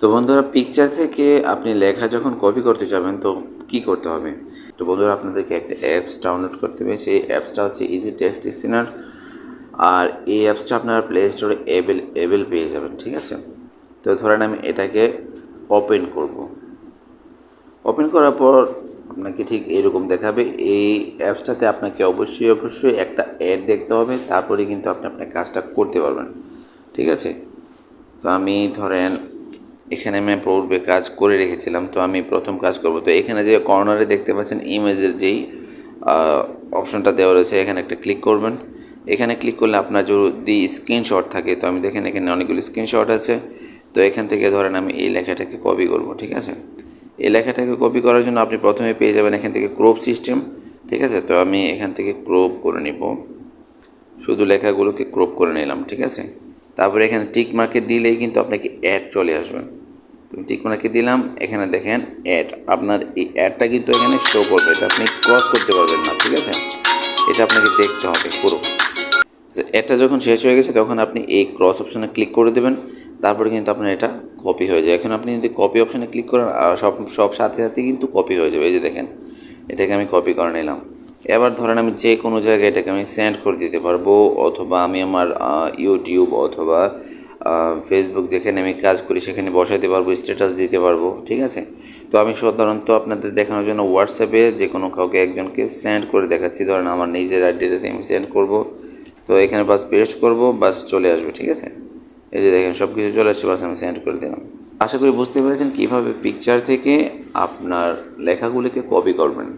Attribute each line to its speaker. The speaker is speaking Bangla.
Speaker 1: তো বন্ধুরা পিকচার থেকে আপনি লেখা যখন কপি করতে যাবেন, তো কি করতে হবে? তো বন্ধুরা, আপনাদেরকে একটা অ্যাপস ডাউনলোড করতে হবে। সেই অ্যাপসটা হচ্ছে ইজি টেক্সট স্টিনার আর এই অ্যাপসটা আপনারা প্লে স্টোরে এভেল এভেল পেয়ে যাবেন, ঠিক আছে? তো ধরেন আমি এটাকে ওপেন করব। ওপেন করার পর আপনাকে ঠিক এরকম দেখাবে। এই অ্যাপসটাতে আপনাকে অবশ্যই অবশ্যই একটা অ্যাড দেখতে হবে। তারপরে কিন্তু আপনি আপনার কাজটা করতে পারবেন, ঠিক আছে? তো আমি ধরেন এখানে আমি পূর্বে কাজ করে রেখেছিলাম, তো আমি প্রথম কাজ করব। তো এখানে যে কর্নারে দেখতে পাচ্ছেন ইমেজের যেই অপশনটা দেওয়া রয়েছে, এখানে একটা ক্লিক করবেন। এখানে ক্লিক করলে আপনার যদি স্ক্রিনশট থাকে, তো আমি দেখেন এখানে অনেকগুলো স্ক্রিনশট আছে। তো এখান থেকে ধরেন আমি এই লেখাটাকে কপি করব, ঠিক আছে? এই লেখাটাকে কপি করার জন্য আপনি প্রথমে পেয়ে যাবেন এখান থেকে ক্রোপ সিস্টেম ঠিক আছে? তো আমি এখান থেকে ক্রোপ করে নিব। শুধু লেখাগুলোকে ক্রোপ করে নিলাম, ঠিক আছে? তারপরে এখানে টিক মার্কে দিলেই কিন্তু আপনাকে অ্যাড চলে আসবে। মার্কে দিলাম, এখানে দেখেন অ্যাড আপনার এই অ্যাডটা কিন্তু এখানে শো করবে, এটা আপনি ক্রস করতে পারবেন না, ঠিক আছে? এটা আপনাকে দেখতে হবে পুরো। এটা যখন শেষ হয়ে গেছে, তখন আপনি এই ক্রস অপশনে ক্লিক করে দেবেন, তারপরে কিন্তু আপনার এটা কপি হয়ে যায় এখন আপনি যদি কপি অপশনে ক্লিক করেন আর সব সব সাথে সাথে কিন্তু কপি হয়ে যাবে, এই যে দেখেন, এটাকে আমি কপি করে নিলাম। এবার ধরেন আমি যে কোনো জায়গায় এটাকে আমি সেন্ড করে দিতে পারব, অথবা আমি আমার ইউটিউব অথবা ফেসবুক যেখানে আমি কাজ করি, সেখানে বসাতে পারব স্ট্যাটাস দিতে পারব, ঠিক আছে? তো আমি সাধারণত আপনাদের দেখানোর জন্য হোয়াটসঅ্যাপে যে কোনো কাউকে একজনকে সেন্ড করে দেখাচ্ছি। ধরেন আমার নিজের আইডিটাতে আমি সেন্ড করব। তো এখানে বাস পেস্ট করব, বাস চলে আসবে, ঠিক আছে? এই যে দেখেন সব কিছু চলে আসছে, বাস আমি সেন্ড করে দিলাম। আশা করি বুঝতে পেরেছেন কীভাবে পিকচার থেকে আপনার লেখাগুলিকে কপি করবেন।